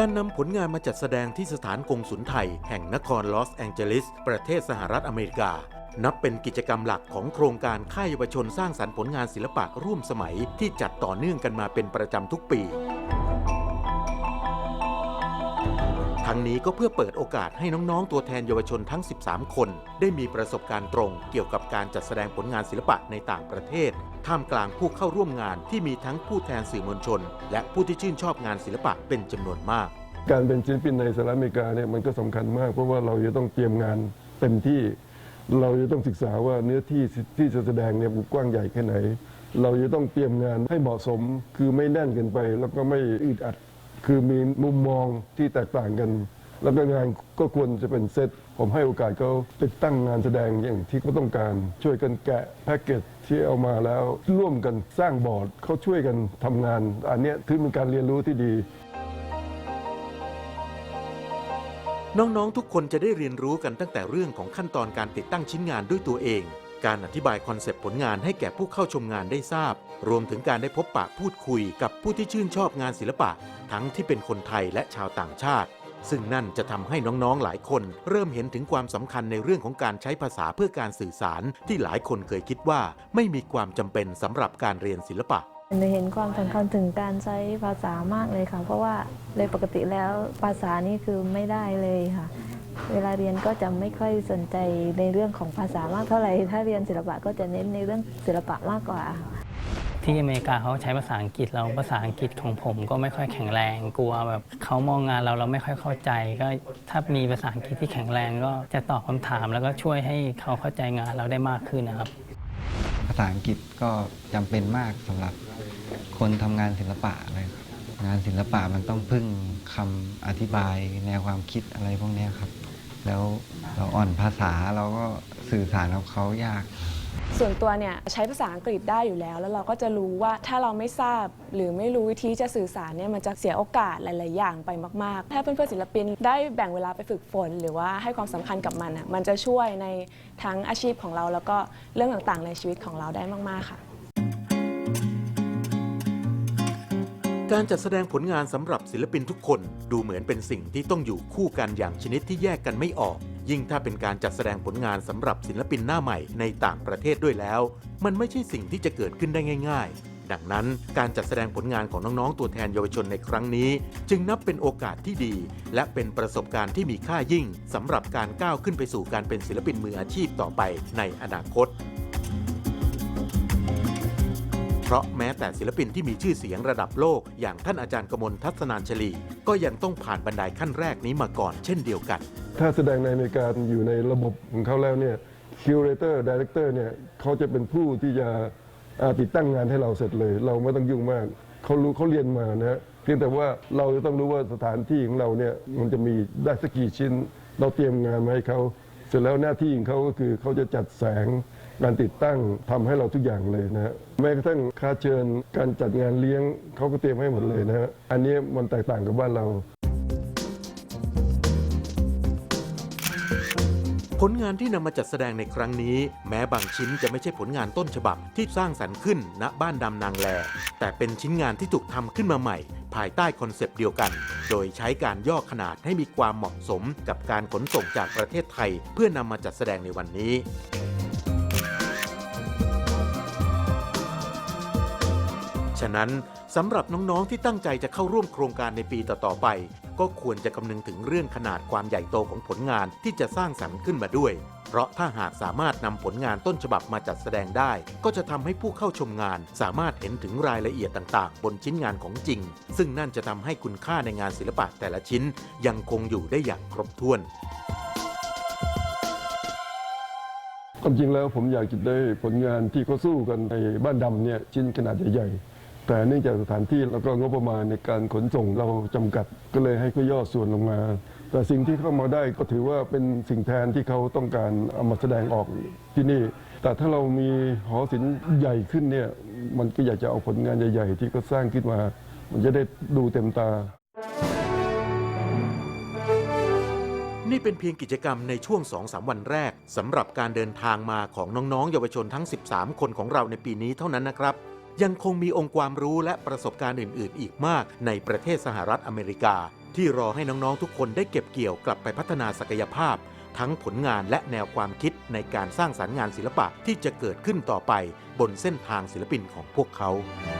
การนำผลงานมาจัดแสดงที่สถานกงสุลไทย แห่งนครลอสแองเจลิส ประเทศสหรัฐอเมริกา นับเป็นกิจกรรมหลักของโครงการค่ายเยาวชนสร้างสรรค์ผลงานศิลปะร่วมสมัยที่จัดต่อเนื่องกันมาเป็นประจำทุกปี ทั้งนี้ก็เพื่อเปิดโอกาสให้น้องๆ ตัวแทนเยาวชนทั้ง 13 คน ได้มีประสบการณ์ตรง เกี่ยวกับการจัดแสดงผลงานศิลปะในต่างประเทศ ท่ามกลางผู้เข้าร่วมงานที่มีทั้งผู้แทนสื่อมวลชน และผู้ที่ชื่นชอบงานศิลปะเป็นจำนวนมาก การเป็นศิลปินในสหรัฐอเมริกาเนี่ยมันก็สำคัญมาก เพราะว่าเราจะต้องเตรียมงานเต็มที่ เราจะต้องศึกษาว่าเนื้อที่ที่จะแสดงเนี่ยมันกว้างใหญ่แค่ไหน เราจะต้องเตรียมงานให้เหมาะสมคือไม่แน่นเกินไป แล้วก็ไม่อึดอัด คือมีมุมมองที่แตกต่างกัน แล้วก็งานก็ควรจะเป็นเซตผมให้โอกาสเขาติดตั้งงานแสดงอย่างที่เขาต้องการ ช่วยกันแกะแพ็กเกจที่เอามาแล้ว ร่วมกันสร้างบอร์ดเขาช่วยกันทำงาน อันเนี้ยถือเป็นการเรียนรู้ที่ดี น้องๆ ทุกคนจะได้เรียนรู้กันตั้งแต่เรื่องของขั้นตอนการติดตั้งชิ้นงานด้วยตัวเอง การอธิบายคอนเซปต์ผลงานให้แก่ผู้เข้าชมงานได้ทราบ รวมถึงการได้พบปะพูดคุยกับผู้ที่ชื่นชอบงานศิลปะ ทั้งที่เป็นคนไทยและชาวต่างชาติ ซึ่งนั่นจะทำให้น้องๆหลายคน เริ่มเห็นถึงความสำคัญในเรื่องของการใช้ภาษาเพื่อการสื่อสาร ที่หลายคนเคยคิดว่า ไม่มีความจำเป็นสำหรับการเรียนศิลปะหนูเห็นความสำคัญถึงการใช้ภาษามากเลยค่ะ เพราะว่าโดยปกติแล้วภาษานี่คือไม่ได้เลยค่ะ เวลาเรียนก็จะไม่ค่อยสนใจในเรื่องของภาษามากเท่าไหร่ ถ้าเรียนศิลปะก็จะเน้นในเรื่องศิลปะมากกว่า ที่อเมริกาเขาใช้ภาษาอังกฤษเราภาษาอังกฤษของผมก็ไม่ค่อยแข็งแรง กลัวแบบเขามองงานเราเราไม่ค่อยเข้าใจ ก็ถ้ามีภาษาอังกฤษที่แข็งแรงก็จะตอบคำถาม แล้วก็ช่วยให้เขาเข้าใจงานเราได้มากขึ้นนะครับ ภาษาอังกฤษก็จำเป็นมากสำหรับคนทำงานศิลปะเลยครับงานศิลปะมันต้องพึ่งคำอธิบายแนวความคิดอะไรพวกเนี้ยครับ แล้วเราอ่อนภาษาเราก็สื่อสารกับเขายาก ส่วนตัวเนี่ยใช้ภาษาอังกฤษได้อยู่แล้ว แล้วเราก็จะรู้ว่าถ้าเราไม่ทราบหรือไม่รู้วิธีจะสื่อสารเนี่ยมันจะเสียโอกาสหลาย ๆ อย่างไปมาก ๆ ถ้าเพื่อน ๆ ศิลปินได้แบ่งเวลาไปฝึกฝน หรือว่าให้ความสำคัญกับมันอะมันจะช่วยในทั้งอาชีพของเรา แล้วก็เรื่องต่าง ๆ ในชีวิตของเราได้มาก ๆ ค่ะ การจัดแสดงผลงานสำหรับศิลปินทุกคนดูเหมือนเป็นสิ่งที่ต้องอยู่คู่กันอย่างชนิดที่แยกกันไม่ออก ยิ่งถ้าเป็นการจัดแสดงผลงานสำหรับศิลปินหน้าใหม่ในต่างประเทศด้วยแล้ว มันไม่ใช่สิ่งที่จะเกิดขึ้นได้ง่าย ๆ ดังนั้นการจัดแสดงผลงานของน้องๆตัวแทนเยาวชนในครั้งนี้ จึงนับเป็นโอกาสที่ดี และเป็นประสบการณ์ที่มีค่ายิ่งสำหรับการก้าวขึ้นไปสู่การเป็นศิลปินมืออาชีพต่อไปในอนาคต เพราะแม้แต่ศิลปินที่มีชื่อเสียงระดับโลก อย่างท่านอาจารย์กมลทัศนานชลี ก็ยังต้องผ่านบันไดขั้นแรกนี้มาก่อนเช่นเดียวกัน ถ้าแสดงในอเมริกาอยู่ในระบบของเขาแล้วเนี่ยคิวเรเตอร์ดีเลกเตอร์เนี่ยเขาจะเป็นผู้ที่จะติดตั้งงานให้เราเสร็จเลย เราไม่ต้องยุ่งมากเขารู้เขาเรียนมานะฮะเพียงแต่ว่าเราจะต้องรู้ว่าสถานที่ของเราเนี่ยมันจะมีได้สักกี่ชิ้น เราเตรียมงานมาให้เขาเสร็จแล้วหน้าที่ของเขาก็คือเขาจะจัดแสง การติดตั้งทำให้เราทุกอย่างเลยนะฮะแม้กระทั่งค่าเชิญการจัดงานเลี้ยงเขาก็เตรียมให้หมดเลยนะฮะอันนี้มันแตกต่างกับบ้านเรา ผลงานที่นำมาจัดแสดงในครั้งนี้ แม้บางชิ้นจะไม่ใช่ผลงานต้นฉบับที่สร้างสรรค์ขึ้นณบ้านดำนางแล แต่เป็นชิ้นงานที่ถูกทำขึ้นมาใหม่ ภายใต้คอนเซปต์เดียวกัน โดยใช้การย่อขนาดให้มีความเหมาะสมกับการขนส่งจากประเทศไทย เพื่อนำมาจัดแสดงในวันนี้ ฉะนั้นสำหรับน้องๆที่ตั้งใจจะเข้าร่วมโครงการในปีต่อๆไป ก็ควรจะคำนึงถึงเรื่องขนาดความใหญ่โตของผลงานที่จะสร้างสรรค์ขึ้นมาด้วย เพราะถ้าหากสามารถนำผลงานต้นฉบับมาจัดแสดงได้ ก็จะทำให้ผู้เข้าชมงาน สามารถเห็นถึงรายละเอียดต่างๆ บนชิ้นงานของจริง ซึ่งนั่นจะทำให้คุณค่าในงานศิลปะแต่ละชิ้น ยังคงอยู่ได้อย่างครบถ้วนความจริงแล้วผมอยากจะได้ผลงานที่เขาสู้กันในบ้านดำเนี่ยชิ้นขนาดใหญ่ๆ แต่เนื่องจากสถานที่แล้วก็งบประมาณในการขนส่งเราจำกัดก็เลยให้เขาย่อส่วนลงมา แต่สิ่งที่เข้ามาได้ก็ถือว่าเป็นสิ่งแทนที่เขาต้องการเอามาแสดงออกที่นี่ แต่ถ้าเรามีหอศิลป์ใหญ่ขึ้นเนี่ยมันก็อยากจะเอาผลงานใหญ่ ๆ ที่เขาสร้างขึ้นมา มันจะได้ดูเต็มตา นี่เป็นเพียงกิจกรรมในช่วง2-3วันแรกสำหรับการเดินทางมาของน้องๆ เยาวชนทั้ง 13 คนของเราในปีนี้เท่านั้นนะครับ ยังคงมีองค์ความรู้และประสบการณ์อื่น ๆ อีกมากในประเทศสหรัฐอเมริกา ที่รอให้น้อง ๆ ทุกคนได้เก็บเกี่ยวกลับไปพัฒนาศักยภาพ ทั้งผลงานและแนวความคิดในการสร้างสารรค์งานศิลปะที่จะเกิดขึ้นต่อไปบนเส้นทางศิลปินของพวกเขา「